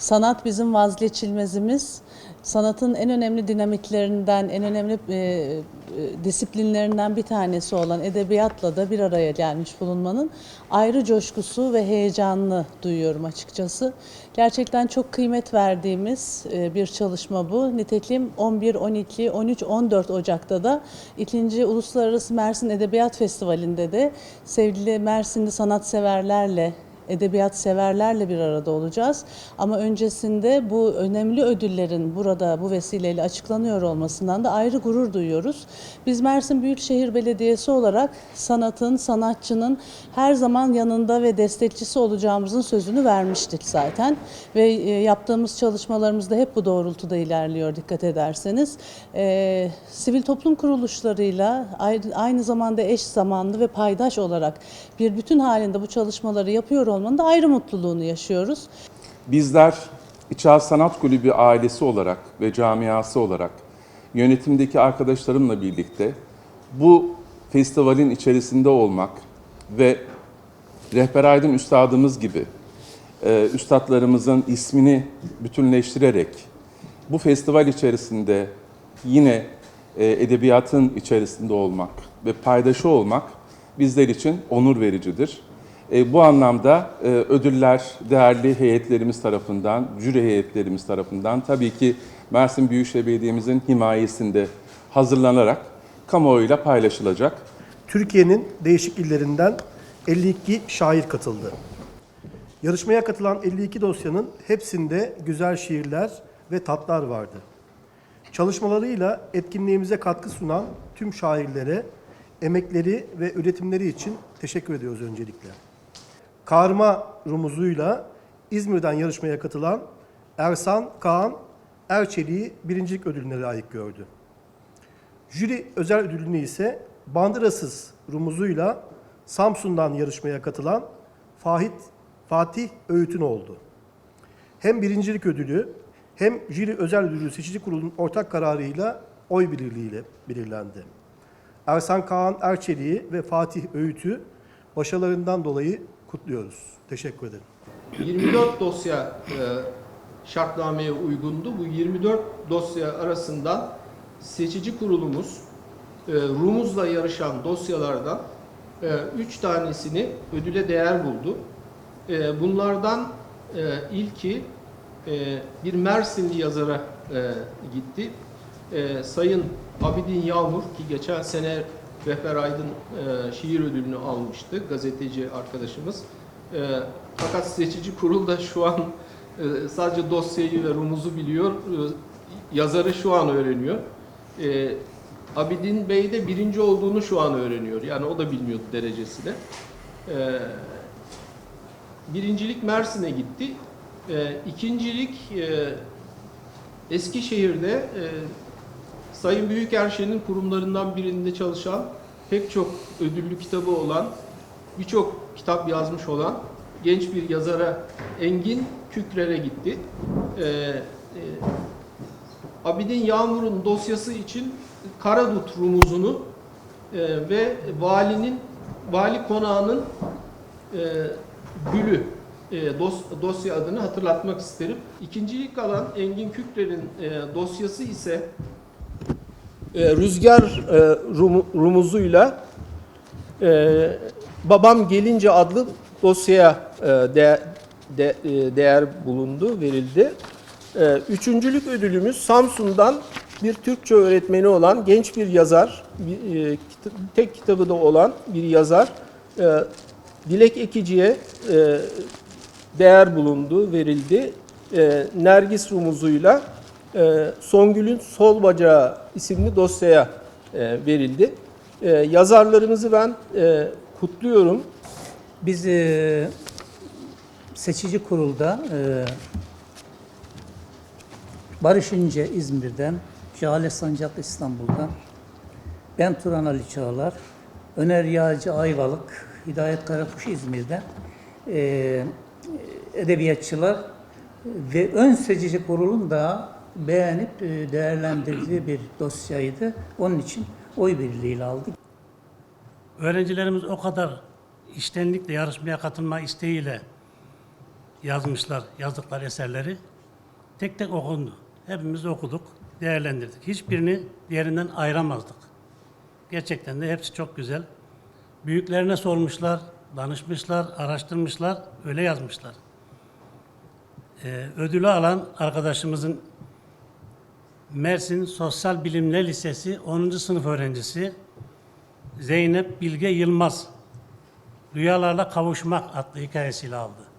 Sanat bizim vazgeçilmezimiz. Sanatın en önemli dinamiklerinden, en önemli e, e, disiplinlerinden bir tanesi olan edebiyatla da bir araya gelmiş bulunmanın ayrı coşkusu ve heyecanını duyuyorum açıkçası. Gerçekten çok kıymet verdiğimiz e, bir çalışma bu. Nitekim 11, 12, 13, 14 Ocak'ta da 2. Uluslararası Mersin Edebiyat Festivali'nde de sevgili Mersinli sanatseverlerle edebiyat severlerle bir arada olacağız. Ama öncesinde bu önemli ödüllerin burada bu vesileyle açıklanıyor olmasından da ayrı gurur duyuyoruz. Biz Mersin Büyükşehir Belediyesi olarak sanatın, sanatçının her zaman yanında ve destekçisi olacağımızın sözünü vermiştik zaten. Ve e, yaptığımız çalışmalarımız da hep bu doğrultuda ilerliyor dikkat ederseniz. E, sivil toplum kuruluşlarıyla aynı zamanda eş zamanlı ve paydaş olarak bir bütün halinde bu çalışmaları yapıyor olmanın da ayrı mutluluğunu yaşıyoruz. Bizler İçal Sanat Kulübü ailesi olarak ve camiası olarak yönetimdeki arkadaşlarımla birlikte bu festivalin içerisinde olmak ve Rehber Aydın Üstadımız gibi e, üstadlarımızın ismini bütünleştirerek bu festival içerisinde yine e, edebiyatın içerisinde olmak ve paydaşı olmak bizler için onur vericidir. E, bu anlamda e, ödüller değerli heyetlerimiz tarafından, jüri heyetlerimiz tarafından tabii ki Mersin Büyükşehir Belediye'mizin himayesinde hazırlanarak kamuoyuyla paylaşılacak. Türkiye'nin değişik illerinden 52 şair katıldı. Yarışmaya katılan 52 dosyanın hepsinde güzel şiirler ve tatlar vardı. Çalışmalarıyla etkinliğimize katkı sunan tüm şairlere emekleri ve üretimleri için teşekkür ediyoruz öncelikle. Karma rumuzuyla İzmir'den yarışmaya katılan Ersan Kaan Erçelik'i birincilik ödülüne layık gördü. Jüri özel ödülünü ise bandırasız rumuzuyla Samsun'dan yarışmaya katılan Fahit, Fatih Öğütün oldu. Hem birincilik ödülü hem jüri özel ödülü seçici kurulun ortak kararıyla oy birliğiyle belirlendi. Ersan Kaan Erçelik'i ve Fatih Öğüt'ü başarılarından dolayı kutluyoruz. Teşekkür ederim. 24 dosya e, şartnameye uygundu. Bu 24 dosya arasından seçici kurulumuz e, Rumuz'la yarışan dosyalardan 3 tanesini ödüle değer buldu. E, bunlardan e, ilki e, bir Mersinli yazara e, gitti. E, Sayın Abidin Yağmur ki geçen sene Rehber Aydın e, şiir ödülünü almıştı gazeteci arkadaşımız. E, fakat seçici kurul da şu an e, sadece dosyayı ve rumuzu biliyor. E, yazarı şu an öğreniyor. E, Abidin Bey de birinci olduğunu şu an öğreniyor. Yani o da bilmiyordu derecesini. E, birincilik Mersin'e gitti. E, ikincilik e, Eskişehir'de e, Sayın Büyükerşen'in kurumlarından birinde çalışan, pek çok ödüllü kitabı olan, birçok kitap yazmış olan genç bir yazara Engin Kükrer'e gitti. Ee, e, Abidin Yağmur'un dosyası için Karadut rumuzunu e, ve valinin, vali konağının e, gülü e, dos, dosya adını hatırlatmak isterim. İkincilik alan Engin Kükrer'in e, dosyası ise e, Rüzgar e, rumu- rumuzuyla e, Babam Gelince adlı dosyaya e, de- de- e, değer bulundu, verildi. E, üçüncülük ödülümüz Samsun'dan bir Türkçe öğretmeni olan genç bir yazar, e, tek kitabı da olan bir yazar. E, Dilek Ekici'ye e, değer bulundu, verildi. E, Nergis rumuzuyla e, Songül'ün Sol Bacağı isimli dosyaya e, verildi. E, yazarlarımızı ben e, kutluyorum. Biz e, seçici kurulda e, Barış İnce İzmir'den, Jale Sancak İstanbul'dan, ben Turan Ali Çağlar, Öner Yağcı Ayvalık, Hidayet Karakuş İzmir'den e, edebiyatçılar ve ön seçici kurulun da beğenip e, değerlendirdiği bir dosyaydı. Onun için oy birliğiyle aldık. Öğrencilerimiz o kadar iştenlikle yarışmaya katılma isteğiyle yazmışlar, yazdıkları eserleri. Tek tek okundu. Hepimiz okuduk, değerlendirdik. Hiçbirini diğerinden ayıramazdık. Gerçekten de hepsi çok güzel. Büyüklerine sormuşlar, danışmışlar, araştırmışlar, öyle yazmışlar. Ee, ödülü alan arkadaşımızın Mersin Sosyal Bilimler Lisesi 10. sınıf öğrencisi Zeynep Bilge Yılmaz Rüyalarla Kavuşmak adlı hikayesiyle aldı.